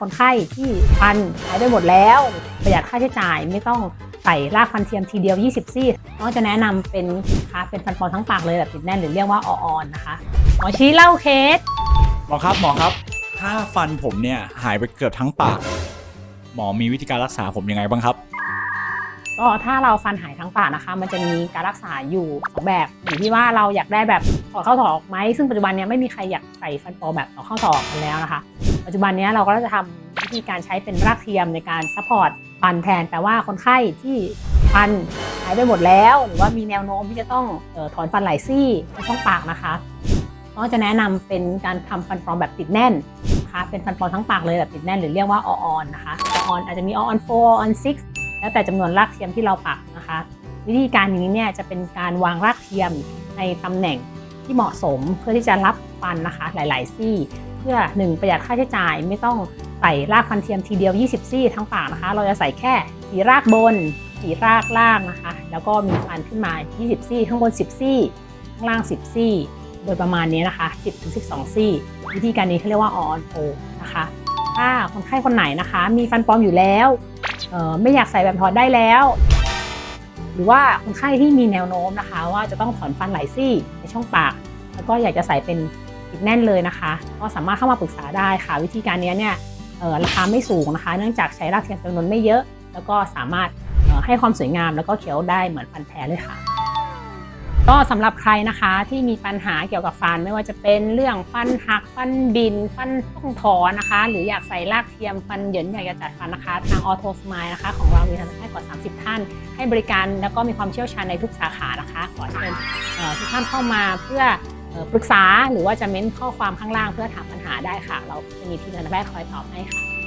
คนไข้ที่ฟันหายไปหมดแล้ว ประหยัดค่าใช้จ่ายไม่ต้องใส่รากฟันเทียมทีเดียว 20 ซี่ก็จะแนะนำเป็นนะคะเป็นฟันปลอมทั้งปากเลยแบบติดแน่นหรือเรียกว่าออนนะคะหมอชี้เล่าเคสหมอครับหมอครับ ถ้าฟันผมเนี่ยหายไปเกือบทั้งปาก หมอมีวิธีการรักษาผมยังไงบ้างครับก็ถ้าเราฟันหายทั้งปากนะคะ มันจะมีการรักษาอยู่สองแบบอยู่ที่ว่าเราอยากได้แบบถอดเข้าถอดออกไหมซึ่งปัจจุบันเนี้ไม่มีใครอยากใส่ฟันปลอมแบบถอดเข้าถอดออกกันแล้วนะคะ ปัจจุบันนี้เราก็จะทำวิธีการใช้เป็นรากเทียมในการซัพพอร์ตฟันแทนแต่ว่าคนไข้ที่ฟันหายไปหมดแล้ว หรือว่ามีแนวโน้มที่จะต้องออถอนฟันหลายซี่ในช่องปากนะคะก็จะแนะนำเป็นการทำฟันปลอมแบบติดแน่นนะคะเป็นฟันปลอมทั้งปากเลยแบบติดแน่นหรือเรียกว่าออนนะคะออนอาจจะมีออน4ออน6แล้วแต่จำนวนรากเทียมที่เราปักนะคะ วิธีการนี้เนี่ยจะเป็นการวางรากเทียมในตำแหน่งที่เหมาะสมเพื่อที่จะรับฟันนะคะหลาย ๆ ซี่ เพื่อ 1 ประหยัดค่าใช้จ่ายไม่ต้องใส่รากฟันเทียมทีเดียว 20 ซี่ทั้งปากนะคะ เราจะใส่แค่สีรากบน สีรากล่างนะคะ แล้วก็มีฟันขึ้นมา 20 ซี่ ข้างบน 10 ซี่ ข้างล่าง 10 ซี่ โดยประมาณนี้นะคะ 10 ถึง 12 ซี่ วิธีการนี้เขาเรียกว่าออนโ o นะคะ ถ้าคนไข้คนไหนนะคะ มีฟันปลอมอยู่แล้วออไม่อยากใส่แบบถอดได้แล้ว หรือว่าคนไข้ที่มีแนวโน้มนะคะ ว่าจะต้องถอนฟันหลายซี่ในช่องปาก แล้วก็อยากจะใส่เป็น ติดแน่นเลยนะคะ ก็สามารถเข้ามาปรึกษาได้ค่ะ วิธีการนี้เนี่ยราคาไม่สูงนะคะ เนื่องจากใช้รากเทียมจำนวนไม่เยอะ แล้วก็สามารถให้ความสวยงามแล้วก็เคี้ยวได้เหมือนฟันแท้เลยค่ะ ก็สำหรับใครนะคะที่มีปัญหาเกี่ยวกับฟันไม่ว่าจะเป็นเรื่องฟันหักฟันบิน ฟันต้องถอนนะคะ หรืออยากใส่รากเทียมฟันเหยินอยากจะจัดฟันนะคะ ทางออโตสมายนะคะ ของเรามีทันตแพทย์กว่า 30 ท่าน ให้บริการแล้วก็มีความเชี่ยวชาญในทุกสาขานะคะ ขอเชิญทุกท่านเข้ามาเพื่อ ปรึกษาหรือว่าจะเม้นข้อความข้างล่างเพื่อถามปัญหาได้ค่ะ เราจะมีทีมทันตแพทย์คอยตอบให้ค่ะ